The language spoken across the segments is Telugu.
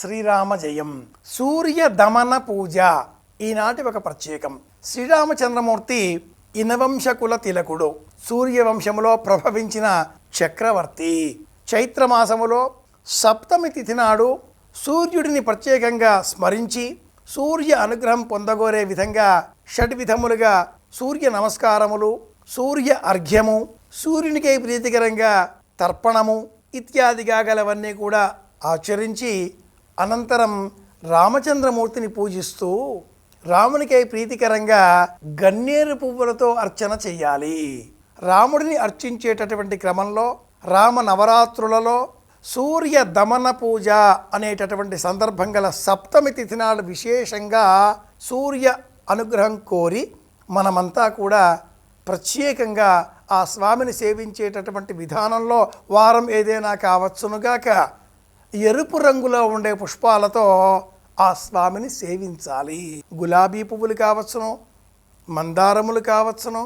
శ్రీరామ జయం సూర్య దమన పూజ ఈనాటి ఒక ప్రత్యేకం. శ్రీరామచంద్రమూర్తి ఇనవంశకుల తిలకుడు సూర్యవంశములో ప్రభవించిన చక్రవర్తి. చైత్రమాసములో సప్తమి తిథి నాడు సూర్యుడిని ప్రత్యేకంగా స్మరించి సూర్య అనుగ్రహం పొందగోరే విధంగా షడ్విధములుగా సూర్య నమస్కారములు సూర్య అర్ఘ్యము సూర్యునికై ప్రీతికరంగా తర్పణము ఇత్యాదిగా గలవన్నీ కూడా ఆచరించి అనంతరం రామచంద్రమూర్తిని పూజిస్తూ రామునికై ప్రీతికరంగా గన్నేరు పువ్వులతో అర్చన చెయ్యాలి. రాముడిని అర్చించేటటువంటి క్రమంలో రామ నవరాత్రులలో సూర్య దమన పూజ అనేటటువంటి సందర్భం గల సప్తమి తిథి నాడు విశేషంగా సూర్య అనుగ్రహం కోరి మనమంతా కూడా ప్రత్యేకంగా ఆ స్వామిని సేవించేటటువంటి విధానంలో వారం ఏదైనా కావచ్చునుగాక ఎరుపు రంగులో ఉండే పుష్పాలతో ఆ స్వామిని సేవించాలి. గులాబీ పువ్వులు కావచ్చును మందారములు కావచ్చును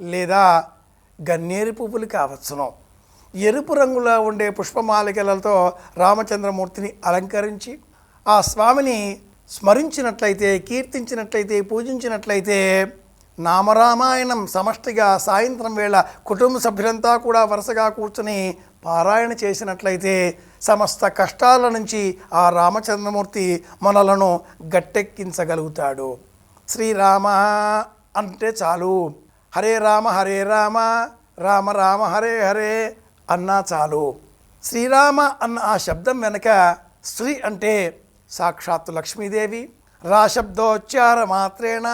లేదా గన్నేరు పువ్వులు కావచ్చును. ఎరుపు రంగులో ఉండే పుష్పమాలికలతో రామచంద్రమూర్తిని అలంకరించి ఆ స్వామిని స్మరించినట్లయితే కీర్తించినట్లయితే పూజించినట్లయితే నామరామాయణం సమష్టిగా సాయంత్రం వేళ కుటుంబ సభ్యులంతా కూడా వరుసగా కూర్చుని పారాయణ చేసినట్లయితే సమస్త కష్టాల నుంచి ఆ రామచంద్రమూర్తి మనలను గట్టెక్కించగలుగుతాడు. శ్రీరామ అంటే చాలు. హరే రామ హరే రామ రామ రామ హరే హరే అన్నా చాలు. శ్రీరామ అన్న ఆ శబ్దం వెనక శ్రీ అంటే సాక్షాత్తు లక్ష్మీదేవి రా శబ్దోచ్చార మాత్రేణ.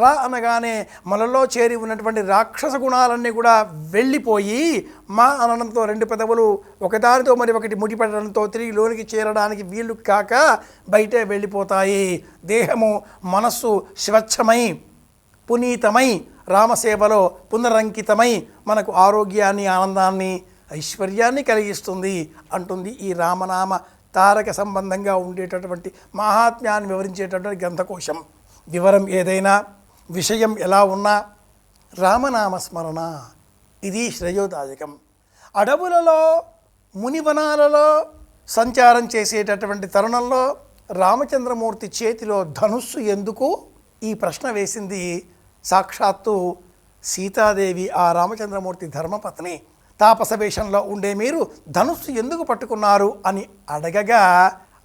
రా అనగానే మనలో చేరి ఉన్నటువంటి రాక్షస గుణాలన్నీ కూడా వెళ్ళిపోయి మా అనడంతో రెండు పెదవులు ఒకదానితో మరి ఒకటి ముడిపెట్టడంతో తిరిగి లోనికి చేరడానికి వీలు కాక బయటే వెళ్ళిపోతాయి. దేహము మనస్సు స్వచ్ఛమై పునీతమై రామసేవలో పునరంకితమై మనకు ఆరోగ్యాన్ని ఆనందాన్ని ఐశ్వర్యాన్ని కలిగిస్తుంది అంటుంది ఈ రామనామ తారక సంబంధంగా ఉండేటటువంటి మహాత్మ్యాన్ని వివరించేటటువంటి గ్రంథకోశం. వివరం ఏదైనా విషయం ఎలా ఉన్నా రామనామ స్మరణ. ఇది శ్రేయోదాయకం. అడవులలో మునివనాలలో సంచారం చేసేటటువంటి తరుణంలో రామచంద్రమూర్తి చేతిలో ధనుస్సు ఎందుకు? ఈ ప్రశ్న వేసింది సాక్షాత్తు సీతాదేవి ఆ రామచంద్రమూర్తి ధర్మపత్ని. తాపస వేషంలో ఉండే మీరు ధనుస్సు ఎందుకు పట్టుకున్నారు అని అడగగా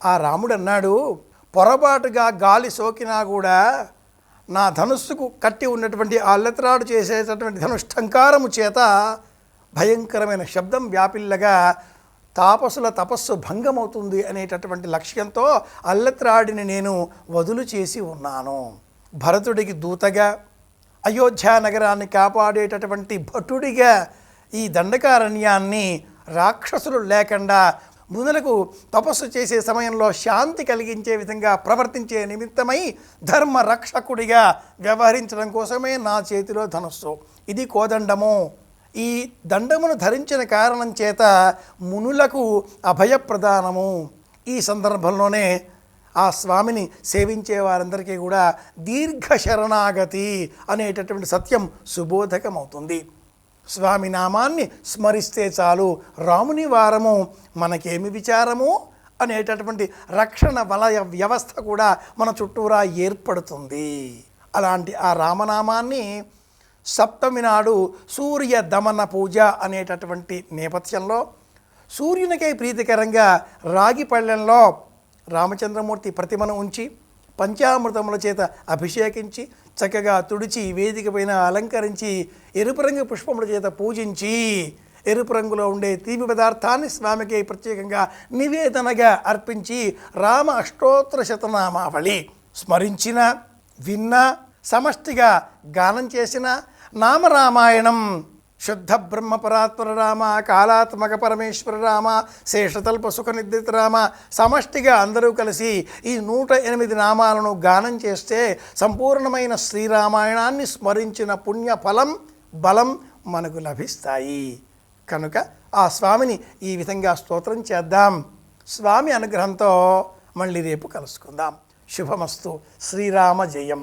ఆ రాముడు అన్నాడు పొరపాటుగా గాలి సోకినా కూడా నా ధనుస్సుకు కట్టి ఉన్నటువంటి ఆ అల్లెత్రాడు చేసేటటువంటి ధనుష్టంకారము చేత భయంకరమైన శబ్దం వ్యాపిల్లగా తాపసుల తపస్సు భంగమవుతుంది అనేటటువంటి లక్ష్యంతో అల్లెత్రాడిని నేను వదులు చేసి ఉన్నాను. భరతుడికి దూతగా అయోధ్య నగరాన్ని కాపాడేటటువంటి భటుడిగా ఈ దండకారణ్యాన్ని రాక్షసులు లేకుండా మునులకు తపస్సు చేసే సమయంలో శాంతి కలిగించే విధంగా ప్రవర్తించే నిమిత్తమై ధర్మ రక్షకుడిగా వ్యవహరించడం కోసమే నా చేతిలో ధనుస్సు. ఇది కోదండము. ఈ దండమును ధరించిన కారణం చేత మునులకు అభయప్రదానము. ఈ సందర్భంలోనే ఆ స్వామిని సేవించే వారందరికీ కూడా దీర్ఘ శరణాగతి అనేటటువంటి సత్యం సుబోధకమవుతుంది. స్వామి నామాన్ని స్మరిస్తే చాలు. రాముని వారము మనకేమి విచారము? అనేటటువంటి రక్షణ వలయ వ్యవస్థ కూడా మన చుట్టూరా ఏర్పడుతుంది. అలాంటి ఆ రామనామాన్ని సప్తమి నాడు సూర్య దమన పూజ అనేటటువంటి నేపథ్యంలో సూర్యునికై ప్రీతికరంగా రాగి పళ్ళెంలో రామచంద్రమూర్తి ప్రతిమను ఉంచి పంచామృతముల చేత అభిషేకించి చక్కగా తుడిచి వేదిక పైన అలంకరించి ఎరుపు రంగు పుష్పముల చేత పూజించి ఎరుపు రంగులో ఉండే తీపి పదార్థాన్ని స్వామికి ప్రత్యేకంగా నివేదనగా అర్పించి రామ అష్టోత్తర శతనామావళి స్మరించిన విన్న సమష్టిగా గానం చేసిన నామరామాయణం శుద్ధ బ్రహ్మపరాత్మర రామ కాలాత్మక పరమేశ్వర రామ శేషతల్ప సుఖ నిద్రిత రామ సమష్టిగా అందరూ కలిసి ఈ నూట ఎనిమిది నామాలను గానం చేస్తే సంపూర్ణమైన శ్రీరామాయణాన్ని స్మరించిన పుణ్య ఫలం బలం మనకు లభిస్తాయి. కనుక ఆ స్వామిని ఈ విధంగా స్తోత్రం చేద్దాం. స్వామి అనుగ్రహంతో మళ్ళీ రేపు కలుసుకుందాం. శుభమస్తు. శ్రీరామ జయం.